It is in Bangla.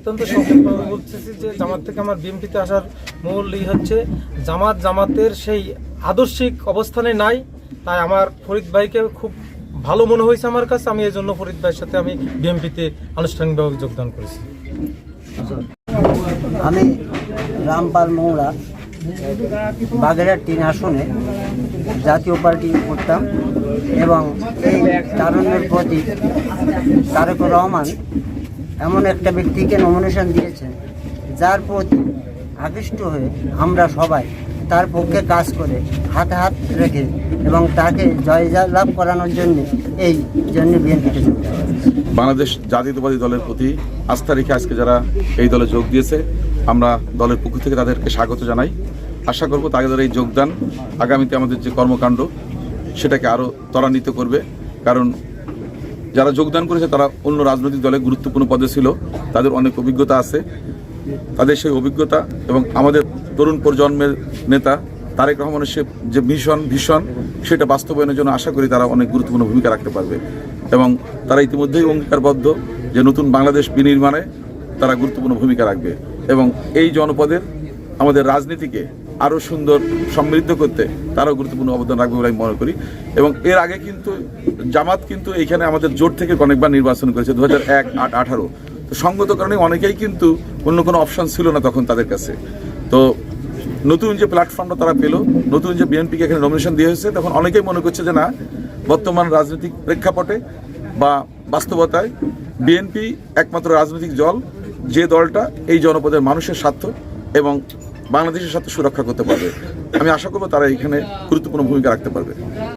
অত্যন্ত সংক্ষেপভাবে বলতেছি যে জামাত থেকে আমার বিএমপিতে আসার মূল ই হচ্ছে, জামাত জামাতের সেই আদর্শিক অবস্থানে নাই, তাই আমার ফরিদ ভাইকে খুব ভালো মনে হয়েছে আমার কাছে, আমি এই জন্য ফরিদ ভাইয়ের সাথে আমি বিএমপিতে আনুষ্ঠানিকভাবে যোগদান করেছি। আমি রামপাল মৌড়া বাগেরহাট তিন আসনে জাতীয় পার্টি করতাম এবং এই তারুণ্যের প্রতি তারেকুর রহমান এমন একটা ব্যক্তিকে নমিনেশন দিয়েছেন, যার প্রতি আকৃষ্ট হয়ে আমরা সবাই তার পক্ষে কাজ করে হাতে হাত রেখে এবং তাকে জয় লাভ করানোর জন্য এই জন্য বিএনপিতে যোগদান করেছি। বাংলাদেশ জাতীয়তাবাদী দলের প্রতি আস্থা রেখে আজকে যারা এই দলে যোগ দিয়েছে, আমরা দলের পক্ষ থেকে তাদেরকে স্বাগত জানাই আশা করব তাদের এই যোগদান আগামীতে আমাদের যে কর্মকাণ্ড, সেটাকে আরও ত্বরান্বিত করবে কারণ যারা যোগদান করেছে তারা অন্য রাজনৈতিক দলে গুরুত্বপূর্ণ পদে ছিল। তাদের অনেক অভিজ্ঞতা আছে। তাদের সেই অভিজ্ঞতা এবং আমাদের তরুণ প্রজন্মের নেতা তারেক রহমানের সে যে মিশন ভীষণ সেটা বাস্তবায়নের জন্য আশা করি তারা অনেক গুরুত্বপূর্ণ ভূমিকা রাখতে পারবে। এবং তারা ইতিমধ্যেই অঙ্গীকারবদ্ধ যে নতুন বাংলাদেশ বিনির্মাণে তারা গুরুত্বপূর্ণ ভূমিকা রাখবে। এবং এই জনপদের আমাদের রাজনীতিকে আরও সুন্দর সমৃদ্ধ করতে তারাও গুরুত্বপূর্ণ অবদান রাখবে বলে আমি মনে করি। এবং এর আগে কিন্তু জামাত কিন্তু এখানে আমাদের জোট থেকে অনেকবার নির্বাচন করেছে দু হাজার এক, আট, আঠারো। তো সঙ্গত কারণে অনেকেই কিন্তু অন্য কোনো অপশন ছিল না তখন তাদের কাছে। তো নতুন যে প্ল্যাটফর্মটা তারা পেল, নতুন যে বিএনপিকে এখানে নমিনেশন দিয়ে হয়েছে, তখন অনেকেই মনে করছে যে না, বর্তমান রাজনৈতিক প্রেক্ষাপটে বা বাস্তবতায় বিএনপি একমাত্র রাজনৈতিক দল, যে দলটা এই জনপদের মানুষের স্বার্থ এবং বাংলাদেশের সাথে সুরক্ষা করতে পারবে। আমি আশা করব তারা এখানে গুরুত্বপূর্ণ ভূমিকা রাখতে পারবে।